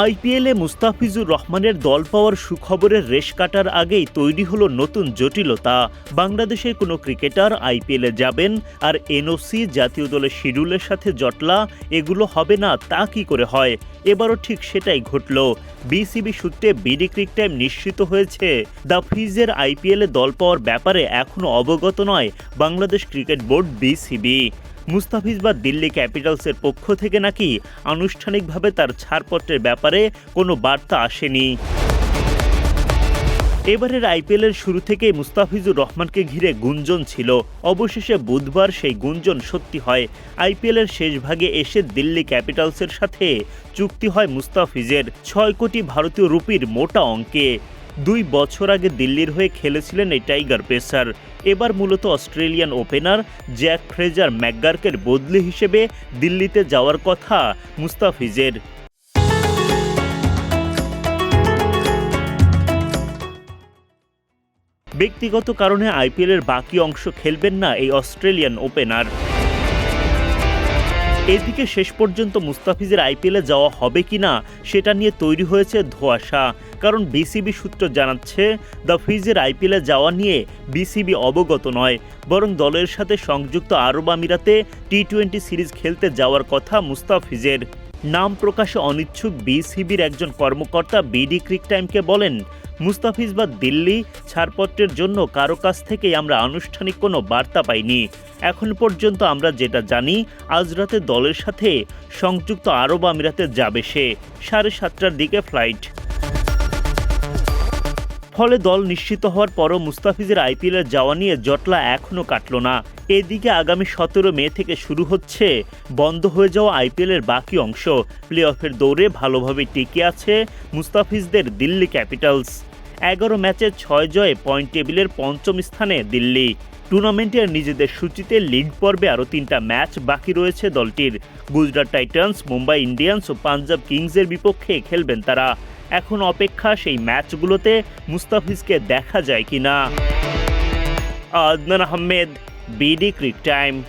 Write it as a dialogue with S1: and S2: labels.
S1: আইপিএলে মুস্তাফিজুর রহমানের দল পাওয়ার সুখবরের রেশ কাটার আগেই তৈরি হলো নতুন জটিলতা। বাংলাদেশের কোনো ক্রিকেটার আইপিএলে যাবেন আর এনওসি জাতীয় দলের শিডিউলের সাথে জটলা, এগুলো হবে না, তা কি করে হয়? এবারও ঠিক সেটাই ঘটল। বিসিবি সূত্রে বিডি ক্রিক টাইম নিশ্চিত হয়েছে, দ্য ফিজের আইপিএলে দল পাওয়ার ব্যাপারে এখনও অবগত নয় Bangladesh cricket board BCB. Mustafiz বা দিল্লি ক্যাপিটালসের পক্ষ থেকে নাকি আনুষ্ঠানিকভাবে তার ছাড়পত্রের ব্যাপারে কোনো বার্তা আসেনি? এবারের আইপিএলের শুরু থেকে মুস্তাফিজুর রহমানকে ঘিরে গুঞ্জন ছিল। অবশেষে বুধবার সেই গুঞ্জন সত্যি হয়। আইপিএলের শেষ ভাগে এসে দিল্লি ক্যাপিটালসের সাথে চুক্তি হয় মুস্তাফিজের। ছয় কোটি ভারতীয় রুপির মোটা অঙ্কে। দুই বছর আগে দিল্লির হয়ে খেলেছিলেন এই টাইগার পেসার। এবার মূলত অস্ট্রেলিয়ান ওপেনার জ্যাক ফ্রেজার ম্যাকগার্কের বদলি হিসেবে দিল্লিতে যাওয়ার কথা মুস্তাফিজের। ব্যক্তিগত কারণে আইপিএলের বাকি অংশ খেলবেন না এই অস্ট্রেলিয়ান ওপেনার। এদিকে শেষ পর্যন্ত মুস্তাফিজের আইপিএলে যাওয়া হবে কি না, সেটা নিয়ে তৈরি হয়েছে ধোয়াশা। কারণ বিসিবি সূত্র জানাচ্ছে, দ্য ফিজের আইপিএলে যাওয়া নিয়ে বিসিবি অবগত নয়। বরং দলের সাথে সংযুক্ত আরব আমিরাতে টি টোয়েন্টি সিরিজ খেলতে যাওয়ার কথা মুস্তাফিজের। নাম প্রকাশে অনিচ্ছুক বিসিবির একজন কর্মকর্তা বিডি ক্রিক টাইমকে বলেন মুস্তাফিজ বা দিল্লি ছাড়পত্রের জন্য কারও কাছ থেকে আমরা আনুষ্ঠানিক কোনো বার্তা পাইনি। এখন পর্যন্ত আমরা যেটা জানি, আজ রাতে দলের সাথে সংযুক্ত আরব আমিরাতে যাবে সে। সাড়ে সাতটার দিকে ফ্লাইট। ফলে দল নিশ্চিত হওয়ার পরও মুস্তাফিজের আইপিএলে যাওয়া নিয়ে জটলা এখনও কাটল না। এদিকে আগামী সতেরো মে থেকে শুরু হচ্ছে বন্ধ হয়ে যাওয়া আইপিএলের বাকি অংশ। প্লে অফের দৌড়ে ভালোভাবে টিকে আছে মুস্তাফিজদের দিল্লি ক্যাপিটালস। এগারো ম্যাচে ছয় জয়ে পয়েন্ট টেবিলের পঞ্চম স্থানে দিল্লি। টুর্নামেন্টের নিজেদের সূচিতে লিগ পর্বে আরও তিনটা ম্যাচ বাকি রয়েছে দলটির। গুজরাট টাইটান্স, মুম্বাই ইন্ডিয়ান্স ও পাঞ্জাব কিংসের বিপক্ষে খেলবেন তারা। এখন অপেক্ষা সেই ম্যাচগুলোতে মুস্তাফিজকে দেখা যায় কিনা। Adnan Ahmed, BD Cric Time.